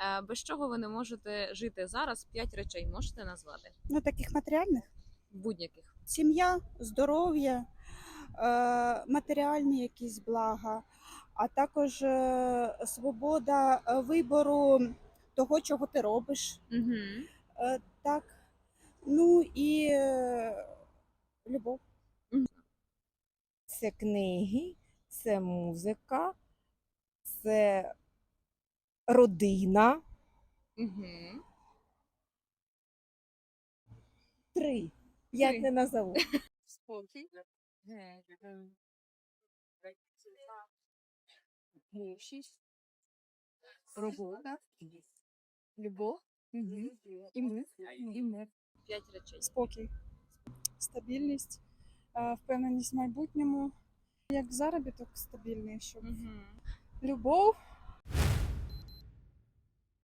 Е, Без чого ви не можете жити зараз? П'ять речей можете назвати Ну, таких матеріальних. будь-яких. Сім'я, здоров'я, е, матеріальні якісь блага, а також е, свобода вибору того, чого ти робиш. Угу. Так. Ну і любов. Це книги, це музика, це родина. Угу. Три. Як Три. не назову. спокій, мужність, робота, любов і мир, і мир. П'ять речей. спокій, стабільність, впевненість в майбутньому, як заробіток стабільний, щоб Угу. любов,